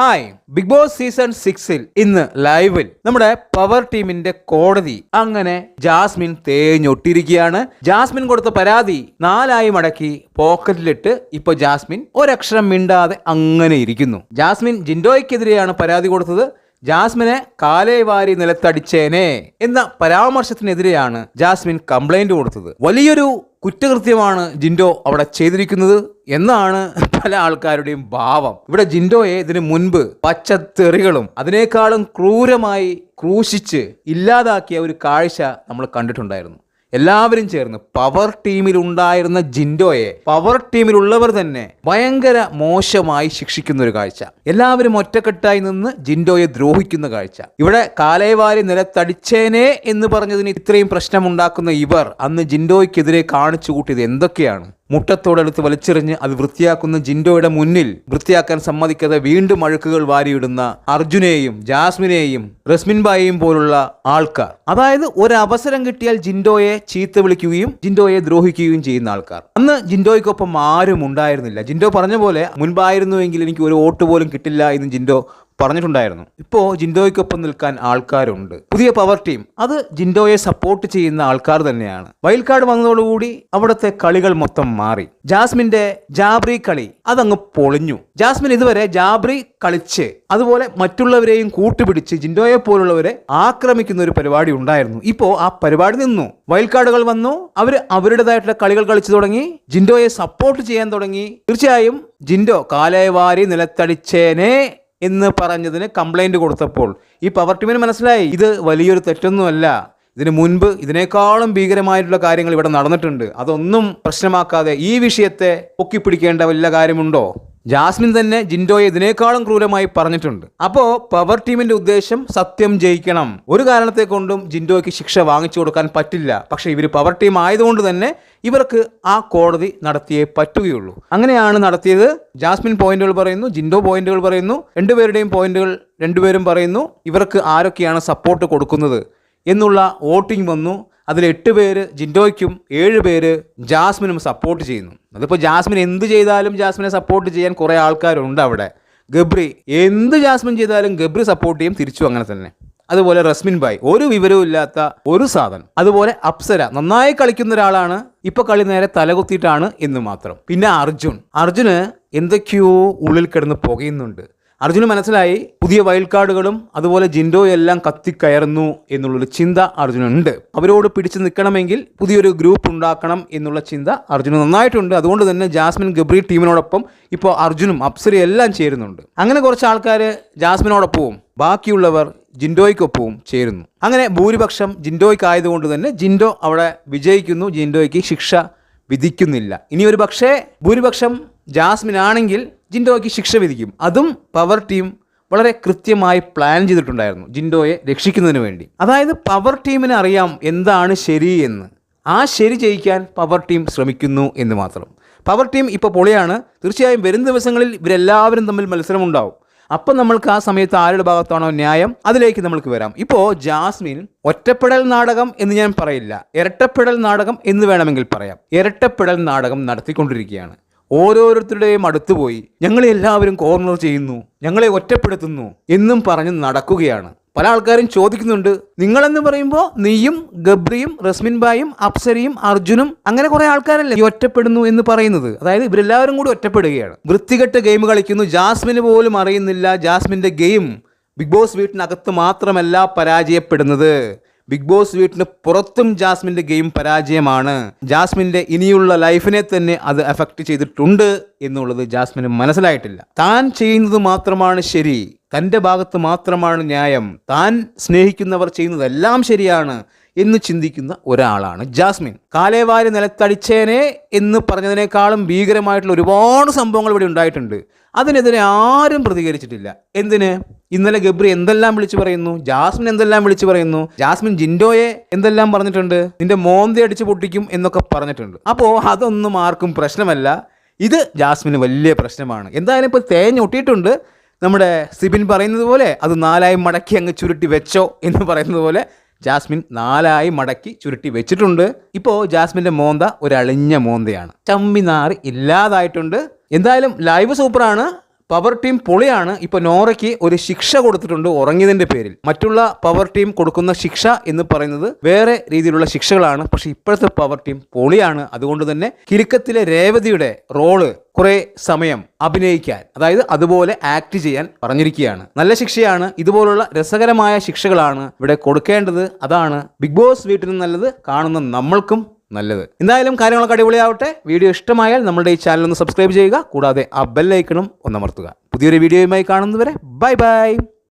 Hi big boss season സിക്സിൽ ഇന്ന് ലൈവിൽ നമ്മുടെ പവർ ടീമിന്റെ കോടതി അങ്ങനെ ജാസ്മിൻ തേഞ്ഞൊട്ടിരിക്കുകയാണ്. ജാസ്മിൻ കൊടുത്ത പരാതി നാലായി മടക്കി പോക്കറ്റിലിട്ട് ഇപ്പൊ ജാസ്മിൻ ഒരക്ഷരം മിണ്ടാതെ അങ്ങനെ ഇരിക്കുന്നു. ജാസ്മിൻ ജിൻഡോയ്ക്കെതിരെയാണ് പരാതി കൊടുത്തത്. ജാസ്മിനെ കാലേ വാരി നിലത്തടിച്ചേനെ എന്ന പരാമർശത്തിനെതിരെയാണ് ജാസ്മിൻ കംപ്ലൈന്റ് കൊടുത്തത്. വലിയൊരു കുറ്റകൃത്യമാണ് ജിൻഡോ അവിടെ ചെയ്തിരിക്കുന്നത് എന്നാണ് പല ആൾക്കാരുടെയും ഭാവം. ഇവിടെ ജിൻഡോയെ ഇതിനു മുൻപ് പച്ചത്തെറികളും അതിനേക്കാളും ക്രൂരമായി ക്രൂശിച്ച് ഇല്ലാതാക്കിയ ഒരു കാഴ്ച നമ്മൾ കണ്ടിട്ടുണ്ടായിരുന്നു. എല്ലാവരും ചേർന്ന് പവർ ടീമിൽ ഉണ്ടായിരുന്ന ജിൻഡോയെ പവർ ടീമിലുള്ളവർ തന്നെ ഭയങ്കര മോശമായി ശിക്ഷിക്കുന്ന ഒരു കാഴ്ച. എല്ലാവരും ഒറ്റക്കെട്ടായി നിന്ന് ജിൻഡോയെ ദ്രോഹിക്കുന്ന കാഴ്ച. ഇവിടെ കാലേവാരി നിലത്തടിച്ചേനെ എന്ന് പറഞ്ഞതിന് ഇത്രയും പ്രശ്നമുണ്ടാക്കുന്ന ഇവർ അന്ന് ജിൻഡോയ്ക്കെതിരെ കാണിച്ചു കൂട്ടിയത് എന്തൊക്കെയാണ്? മുട്ടത്തോടെടുത്ത് വലിച്ചെറിഞ്ഞ് അത് വൃത്തിയാക്കുന്ന ജിൻഡോയുടെ മുന്നിൽ വൃത്തിയാക്കാൻ സമ്മതിക്കാതെ വീണ്ടും അഴുക്കുകൾ വാരിയിടുന്ന അർജുനെയും ജാസ്മിനെയും റസ്മിൻബായെയും പോലുള്ള ആൾക്കാർ. അതായത് ഒരവസരം കിട്ടിയാൽ ജിൻഡോയെ ചീത്ത വിളിക്കുകയും ജിൻഡോയെ ദ്രോഹിക്കുകയും ചെയ്യുന്ന ആൾക്കാർ. അന്ന് ജിൻഡോയ്ക്കൊപ്പം ആരും ഉണ്ടായിരുന്നില്ല. ജിൻഡോ പറഞ്ഞ പോലെ മുൻപായിരുന്നുവെങ്കിൽ എനിക്ക് ഒരു വോട്ട് പോലും കിട്ടില്ല എന്ന് ജിൻഡോ പറഞ്ഞിട്ടുണ്ടായിരുന്നു. ഇപ്പോൾ ജിൻഡോയ്ക്കൊപ്പം നിൽക്കാൻ ആൾക്കാരുണ്ട്. പുതിയ പവർ ടീം അത് ജിൻഡോയെ സപ്പോർട്ട് ചെയ്യുന്ന ആൾക്കാർ തന്നെയാണ്. വൈൽഡ് കാർഡ് വന്നതോടുകൂടി അവിടുത്തെ കളികൾ മൊത്തം മാറി. ജാസ്മിന്റെ ജാബ്രി കളി അതങ്ങ് പൊളിഞ്ഞു. ജാസ്മിൻ ഇതുവരെ ജാബ്രി കളിച്ച് അതുപോലെ മറ്റുള്ളവരെയും കൂട്ടുപിടിച്ച് ജിൻഡോയെ പോലുള്ളവരെ ആക്രമിക്കുന്ന ഒരു പരിപാടി ഉണ്ടായിരുന്നു. ഇപ്പോൾ ആ പരിപാടി നിന്നു. വൈൽഡ് കാർഡുകൾ വന്നു. അവർ അവരുടേതായിട്ടുള്ള കളികൾ കളിച്ചു തുടങ്ങി. ജിൻഡോയെ സപ്പോർട്ട് ചെയ്യാൻ തുടങ്ങി. തീർച്ചയായും ജിൻഡോ കാലയവാരി നിലത്തടിച്ചേനെ. എന്ന് പറഞ്ഞതിന് കംപ്ലൈന്റ് കൊടുത്തപ്പോൾ ഈ പവർ ടീമിന് മനസ്സിലായി. ഇത് വലിയൊരു തെറ്റൊന്നുമല്ല. ഇതിന് മുൻപ് ഇതിനേക്കാളും ഭീകരമായിട്ടുള്ള കാര്യങ്ങൾ ഇവിടെ നടന്നിട്ടുണ്ട്. അതൊന്നും പ്രശ്നമാക്കാതെ ഈ വിഷയത്തെ പൊക്കിപ്പിടിക്കേണ്ട വല്ല കാര്യമുണ്ടോ? ജാസ്മിൻ തന്നെ ജിൻഡോയെ ഇതിനേക്കാളും ക്രൂരമായി പറഞ്ഞിട്ടുണ്ട്. അപ്പോ പവർ ടീമിന്റെ ഉദ്ദേശം സത്യം ജയിക്കണം. ഒരു കാരണത്തെ കൊണ്ടും ജിൻഡോയ്ക്ക് ശിക്ഷ വാങ്ങിച്ചു കൊടുക്കാൻ പറ്റില്ല. പക്ഷേ ഇവർ പവർ ടീം ആയതുകൊണ്ട് തന്നെ ഇവർക്ക് ആ കോടതി നടത്തിയേ പറ്റുകയുള്ളൂ. അങ്ങനെയാണ് നടത്തിയത്. ജാസ്മിൻ പോയിന്റുകൾ പറയുന്നു ജിൻഡോ പോയിന്റുകൾ പറയുന്നു രണ്ടുപേരുടെയും പോയിന്റുകൾ രണ്ടുപേരും പറയുന്നു ഇവർക്ക് ആരൊക്കെയാണ് സപ്പോർട്ട് കൊടുക്കുന്നത് എന്നുള്ള വോട്ടിംഗ് വന്നു. അതിൽ എട്ട് പേര് ജിൻഡോയ്ക്കും ഏഴ് പേര് ജാസ്മിനും സപ്പോർട്ട് ചെയ്യുന്നു. അതിപ്പോൾ ജാസ്മിൻ എന്ത് ചെയ്താലും ജാസ്മിനെ സപ്പോർട്ട് ചെയ്യാൻ കുറേ ആൾക്കാരുണ്ട് അവിടെ. ഗബ്രി എന്ത് ജാസ്മിൻ ചെയ്താലും ഗബ്രി സപ്പോർട്ട് ചെയ്യും തിരിച്ചു അങ്ങനെ തന്നെ. അതുപോലെ റസ്മിൻ ബായ് ഒരു വിവരവും ഇല്ലാത്ത ഒരു സാധനം. അതുപോലെ അപ്സര നന്നായി കളിക്കുന്ന ഒരാളാണ് ഇപ്പൊ കളി നേരെ തലകുത്തിയിട്ടാണ് എന്ന് മാത്രം. പിന്നെ അർജുൻ. അർജുന് എന്തൊക്കെയോ ഉള്ളിൽ കിടന്ന് പുകയുന്നുണ്ട്. അർജുന് മനസ്സിലായി പുതിയ വൈൽഡ് കാർഡുകളും അതുപോലെ ജിൻഡോ എല്ലാം കത്തിക്കയറുന്നു എന്നുള്ളൊരു ചിന്ത അർജുനുണ്ട്. അവരോട് പിടിച്ചു നിൽക്കണമെങ്കിൽ പുതിയൊരു ഗ്രൂപ്പ് ഉണ്ടാക്കണം എന്നുള്ള ചിന്ത അർജുന് നന്നായിട്ടുണ്ട്. അതുകൊണ്ട് തന്നെ ജാസ്മിൻ ഗബ്രി ടീമിനോടൊപ്പം ഇപ്പോൾ അർജുനും അപ്സരയും എല്ലാം ചേരുന്നുണ്ട്. അങ്ങനെ കുറച്ച് ആൾക്കാർ ജാസ്മിനോടൊപ്പവും ബാക്കിയുള്ളവർ ജിൻഡോയ്ക്കൊപ്പവും ചേരുന്നു. അങ്ങനെ ഭൂരിപക്ഷം ജിൻഡോയ്ക്കായതുകൊണ്ട് തന്നെ ജിൻഡോ അവിടെ വിജയിക്കുന്നു. ജിൻഡോയ്ക്ക് ശിക്ഷ വിധിക്കുന്നില്ല. ഇനി ഒരു പക്ഷേ ഭൂരിപക്ഷം ജാസ്മിൻ ആണെങ്കിൽ ജിൻഡോയ്ക്ക് ശിക്ഷ വിധിക്കും. അതും പവർ ടീം വളരെ കൃത്യമായി പ്ലാൻ ചെയ്തിട്ടുണ്ടായിരുന്നു ജിൻഡോയെ രക്ഷിക്കുന്നതിന് വേണ്ടി. അതായത് പവർ ടീമിന് അറിയാം എന്താണ് ശരി എന്ന്. ആ ശരി ജയിക്കാൻ പവർ ടീം ശ്രമിക്കുന്നു എന്ന് മാത്രം. പവർ ടീം ഇപ്പോൾ പൊളിയാണ്. തീർച്ചയായും വരും ദിവസങ്ങളിൽ ഇവരെല്ലാവരും തമ്മിൽ മത്സരമുണ്ടാവും. അപ്പം നമ്മൾക്ക് ആ സമയത്ത് ആരുടെ ഭാഗത്താണോ ന്യായം അതിലേക്ക് നമ്മൾക്ക് വരാം. ഇപ്പോൾ ജാസ്മിൻ ഒറ്റപ്പെടൽ നാടകം എന്ന് ഞാൻ പറയില്ല. ഇരട്ടപ്പെടൽ നാടകം എന്ന് വേണമെങ്കിൽ പറയാം. ഇരട്ടപ്പെടൽ നാടകം നടത്തിക്കൊണ്ടിരിക്കുകയാണ്. ഓരോരുത്തരുടെയും അടുത്ത് പോയി ഞങ്ങളെ എല്ലാവരും കോർണർ ചെയ്യുന്നു ഞങ്ങളെ ഒറ്റപ്പെടുത്തുന്നു എന്നും പറഞ്ഞ് നടക്കുകയാണ്. പല ആൾക്കാരും ചോദിക്കുന്നുണ്ട് നിങ്ങളെന്ന് പറയുമ്പോൾ നീയും ഗബ്രിയും റസ്മിൻ ബായും അപ്സരയും അർജുനും അങ്ങനെ കുറെ ആൾക്കാരല്ലേ ഈ ഒറ്റപ്പെടുന്നു എന്ന് പറയുന്നത്. അതായത് ഇവരെല്ലാവരും കൂടി ഒറ്റപ്പെടുകയാണ്. വൃത്തികെട്ട ഗെയിം കളിക്കുന്നു. ജാസ്മിന് പോലും അറിയുന്നില്ല ജാസ്മിന്റെ ഗെയിം ബിഗ് ബോസ് വീട്ടിനകത്ത് മാത്രമല്ല പരാജയപ്പെടുന്നത്. ബിഗ് ബോസ് വീട്ടിന് പുറത്തും ജാസ്മിന്റെ ഗെയിം പരാജയമാണ്. ജാസ്മിന്റെ ഇനിയുള്ള ലൈഫിനെ തന്നെ അത് എഫക്റ്റ് ചെയ്തിട്ടുണ്ട് എന്നുള്ളത് ജാസ്മിന് മനസ്സിലായിട്ടില്ല. താൻ ചെയ്യുന്നത് മാത്രമാണ് ശരി തന്റെ ഭാഗത്ത് മാത്രമാണ് ന്യായം. താൻ സ്നേഹിക്കുന്നവർ ചെയ്യുന്നതെല്ലാം ശരിയാണ്. എന്ന് ചിന്തിക്കുന്ന ഒരാളാണ് ജാസ്മിൻ. കാലേവാരി നിലത്തടിച്ചേനെ എന്ന് പറഞ്ഞതിനേക്കാളും ഭീകരമായിട്ടുള്ള ഒരുപാട് സംഭവങ്ങൾ ഇവിടെ ഉണ്ടായിട്ടുണ്ട്. അതിനെതിരെ ആരും പ്രതികരിച്ചിട്ടില്ല. എന്തിന്? ഇന്നലെ ഗബ്രി എന്തെല്ലാം വിളിച്ചു പറയുന്നു? ജാസ്മിൻ എന്തെല്ലാം വിളിച്ചു പറയുന്നു? ജാസ്മിൻ ജിൻഡോയെ എന്തെല്ലാം പറഞ്ഞിട്ടുണ്ട്? നിന്റെ മോന്തി അടിച്ച് പൊട്ടിക്കും എന്നൊക്കെ പറഞ്ഞിട്ടുണ്ട്. അപ്പോൾ അതൊന്നും ആർക്കും പ്രശ്നമല്ല. ഇത് ജാസ്മിന് വലിയ പ്രശ്നമാണ്. എന്തായാലും ഇപ്പോൾ തേഞ്ഞൊട്ടിയിട്ടുണ്ട് നമ്മുടെ സിബിൻ പറയുന്നത് പോലെ അത് നാലായി മടക്കി അങ്ങ് ചുരുട്ടി വെച്ചോ എന്ന് പറയുന്നത് പോലെ ജാസ്മിൻ നാലായി മടക്കി ചുരുട്ടി വെച്ചിട്ടുണ്ട്. ഇപ്പോൾ ജാസ്മിന്റെ മോന്ത ഒരു അളിഞ്ഞ മോന്തയാണ്. ചമ്മിനാറ് ഇല്ലാതായിട്ടുണ്ട്. എന്തായാലും ലൈവ് സൂപ്പറാണ് പവർ ടീം പൊളിയാണ് ഇപ്പൊ നോറയ്ക്ക് ഒരു ശിക്ഷ കൊടുത്തിട്ടുണ്ട് ഉറങ്ങിയതിന്റെ പേരിൽ. മറ്റുള്ള പവർ ടീം കൊടുക്കുന്ന ശിക്ഷ എന്ന് പറയുന്നത് വേറെ രീതിയിലുള്ള ശിക്ഷകളാണ്. പക്ഷെ ഇപ്പോഴത്തെ പവർ ടീം പൊളിയാണ്. അതുകൊണ്ട് തന്നെ കിലുക്കത്തിലെ രേവതിയുടെ റോൾ കുറെ സമയം അഭിനയിക്കാൻ അതായത് അതുപോലെ ആക്ട് ചെയ്യാൻ പറഞ്ഞിരിക്കുകയാണ്. നല്ല ശിക്ഷയാണ്. ഇതുപോലുള്ള രസകരമായ ശിക്ഷകളാണ് ഇവിടെ കൊടുക്കേണ്ടത്. അതാണ് ബിഗ് ബോസ് വീട്ടിൽ നല്ലത്. കാണുന്ന നമ്മൾക്കും നല്ലത്. എന്തായാലും കാര്യങ്ങളൊക്കെ അടിപൊളിയാവട്ടെ. വീഡിയോ ഇഷ്ടമായാൽ നമ്മുടെ ഈ ചാനൽ ഒന്ന് സബ്സ്ക്രൈബ് ചെയ്യുക. കൂടാതെ ആ ബെല്ലൈക്കണും ഒന്നമർത്തുക പുതിയൊരു വീഡിയോയുമായി കാണുന്നവരെ ബൈ ബൈ.